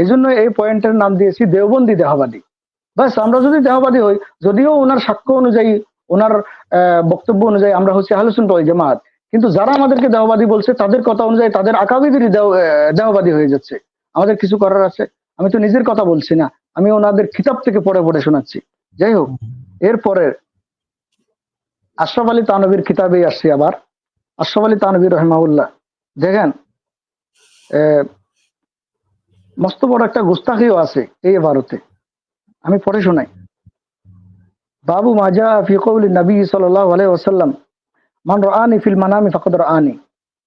এই জন্য এই পয়েন্টের নাম দিয়েছি দেওবন্দি দেহবাদী। বাস, আমরা যদি দেহবাদী হই, যদিও ওনার সাক্ষ্য অনুযায়ী, ওনার বক্তব্য অনুযায়ী আমরা হচ্ছে আলোচন ওই জামাত, কিন্তু যারা আমাদেরকে দেহবাদী বলছে, তাদের কথা অনুযায়ী তাদের আকাবিদেরই দেহ- দেহবাদী হয়ে যাচ্ছে। আমাদের কিছু করার আছে। আমি তো নিজের কথা বলছি না, আমি ওনাদের কিতাব থেকে পড়ে পড়ে শোনাচ্ছি। যাই হোক এরপরে আশরাফ আলী তানবীর কিতাবে আসছি আবার। আশরাফ আলী তানবীর রহমাউল্লাহ দেখেন মস্ত বড় একটা গুস্তাখিও আছে এই ভারতে আমি পড়ে শোনাই বাবু মাজা ফি কৌলি নবী সাল্লাল্লাহু আলাইহি ওয়াসাল্লাম মান রাআনি ফিল মানামি ফাকাদ রাআনি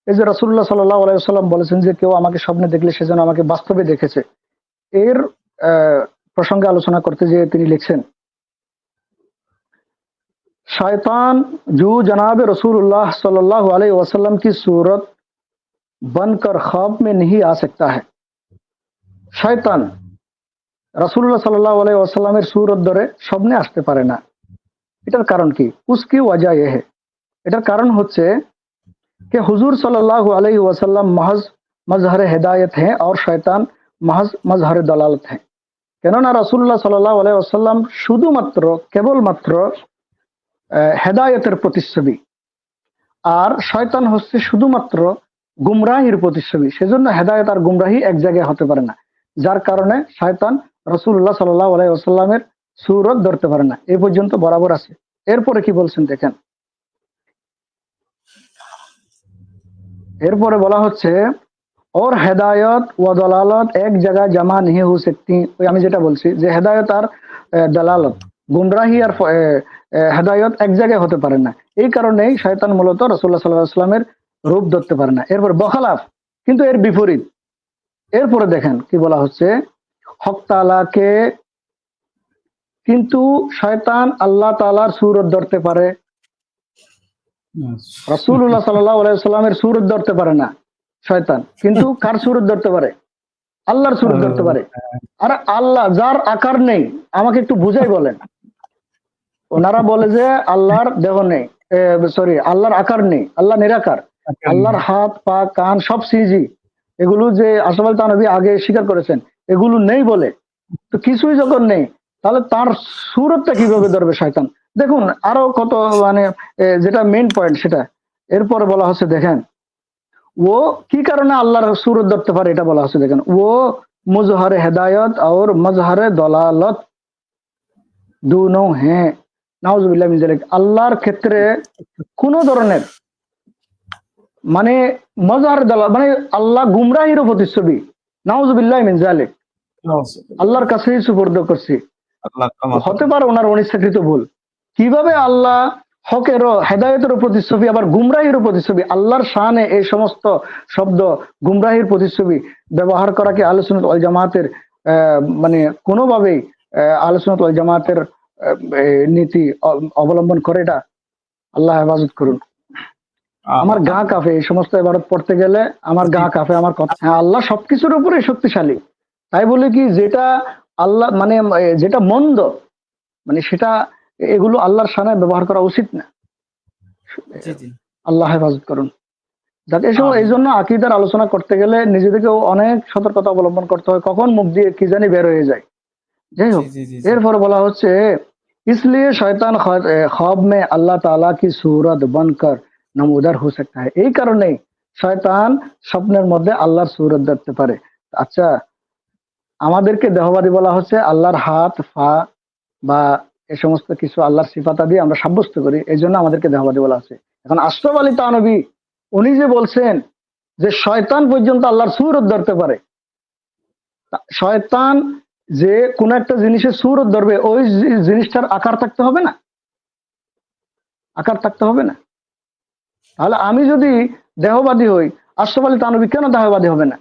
এই যে রাসূলুল্লাহ সাল্লাল্লাহু আলাইহি ওয়াসাল্লাম বলেছেন যে কেউ আমাকে স্বপ্নে দেখলে সেজন্য আমাকে বাস্তবে দেখেছে এর আহ, প্রসঙ্গে আলোচনা করতে যে তিনি লিখছেন शैतान जो जनाब रसूलुल्लाह सल्लल्लाहु अलैहि वसल्लम की सूरत बनकर ख्वाब में नहीं आ सकता है শয়তান রাসুল্লাহ সাল্লাহ আলাই আসাল্লামের সুরত ধরে স্বপ্নে আসতে পারে না। এটার কারণ কি? উস্কি ওয়াজা এহে এটার কারণ হচ্ছে কে হুজুর সাল্লাহ আলাই ওয়াসাল্লাম মহাজ মজহর হেদায়ত হ্যাঁ আর শয়তান মহাজ মজহর দলালত হ্যাঁ। কেননা রাসুল্লাহ সাল্লাহ আলাই আসাল্লাম শুধুমাত্র, কেবলমাত্র হেদায়তের প্রতিচ্ছবি। আর শয়তান হচ্ছে শুধুমাত্র গুমরাহির প্রতিচ্ছবি। সেজন্য হেদায়ত আর গুমরাহি এক জায়গায় হতে পারে না। যার কারণে শায়তান রসুল্লাহ সাল্লাহ আলাইসাল্লামের সুরত ধরতে পারে না। এ পর্যন্ত বরাবর আছে। এরপরে কি বলছেন দেখেন। এরপরে বলা হচ্ছে, ওর হেদায়ত ও দলালত এক জায়গায় জামা নিহে হু সেটি আমি যেটা বলছি, যে হেদায়ত আর দলালত। গুমরাহি আর হেদায়ত এক জায়গায় হতে পারে না। এই কারণেই শয়তান মূলত রসুল্লাহ সাল্লাহ আসলামের রূপ ধরতে পারে না। এরপর বখালাফ, কিন্তু এর বিপরীত। এরপরে দেখেন কি বলা হচ্ছে হক তালাকে কিন্তু শয়তান আল্লাহ তালার সুরত ধরতে পারে। রসুল্লাহ সাল্লাহ আলাইসাল্লামের সুরত ধরতে পারে না শয়তান কিন্তু কার সুরত ধরতে পারে? আল্লাহর সুরত ধরতে পারে। আর আল্লাহ যার আকার নেই আমাকে একটু বুঝাই বলেন। ওনারা বলে যে আল্লাহর দেহ নেই সরি আল্লাহর আকার নেই আল্লাহ নিরাকার। আল্লাহর হাত পা কান সব সিজি। এগুলো যে আসামাল তানবী আগে স্বীকার করেছেন, এগুলো নেই বলে। তো কিছুই যখন নেই, তাহলে তার সুরতটা কীভাবে ধরবে শয়তান? দেখুন, আরও কত মানে যেটা মেইন পয়েন্ট সেটা। এরপরে বলা হচ্ছে, দেখেন, ও কি কারণে আল্লাহর সুরত ধরতে পারে এটা বলা হচ্ছে, দেখেন, ও মুজহারে হেদায়ত और মজহারে দলালত। দুনো হ্যাঁ নাউজুবিল্লাহ মিন আল্লাহর ক্ষেত্রে কোন ধরনের মানে মজার দলাল মানে আল্লাহ গুমরাহির প্রতিচ্ছবি। নাউজুবিল্লাহ মিন যালিক। আল্লাহর কাছেই সুপর্দ করছি। হতে পারে ওনার অনিচ্ছাকৃত ভুল। কীভাবে আল্লাহ হকেরও হেদায়তেরও প্রতিচ্ছবি আবার গুমরাহির প্রতিচ্ছবি আল্লাহর শানে এই সমস্ত শব্দ গুমরাহির প্রতিচ্ছবি ব্যবহার করা কি আলোচনা ওই জামাতের আহ, মানে কোনোভাবেই আহ, আলোচনা ওই জামাতের নীতি অবলম্বন করে এটা? আল্লাহ হেফাজত করুন। আমার গা কাঁপে এই সমস্ত এবারত পড়তে গেলে আমার গা কাঁপে আমার কথা হ্যাঁ আল্লাহ সবকিছুর উপরে শক্তিশালী তাই বলে কি যেটা আল্লাহ মানে এ, যেটা মন্দ মানে সেটা এগুলো আল্লাহর সামনে ব্যবহার করা উচিত না জি জি আল্লাহ হেফাজত করুন যাক এসব আমিন। এই জন্য আকিদার আলোচনা করতে গেলে নিজেদেরকেও অনেক সতর্কতা অবলম্বন করতে হয় কখন মুখ দিয়ে কি জানি বের হয়ে যায় যাই হোক জি জি জি জি। এরপর বলা হচ্ছে इसलिए शैतान ख्वा- ए, ख्वाब में अल्लाह ताला की सूरत बनकर নাম উদার হয়ে সকতে হয়। এই কারণে শয়তান স্বপ্নের মধ্যে আল্লাহর সুরত দেখতে পারে। আচ্ছা আমাদেরকে দেহবাদী বলা হচ্ছে আল্লাহর হাত ফা বা এ সমস্ত কিছু আল্লাহর সিফাতা দিয়ে আমরা সাব্যস্ত করি। এই জন্য আমাদেরকে দেহবাদী বলা হচ্ছে। এখন আশ্রফ আলী তানবী, উনি যে বলছেন যে শয়তান পর্যন্ত আল্লাহর সুরত ধরতে পারে। শয়তান যে কোন একটা জিনিসের সুরত ধরবে, ওই জিনিসটার আকার থাকতে হবে না? আকার থাকতে হবে না? তাহলে আমি যদি দেহবাদী হই আশরাফ আলী তানবী কেন দেহবাদী হবে না?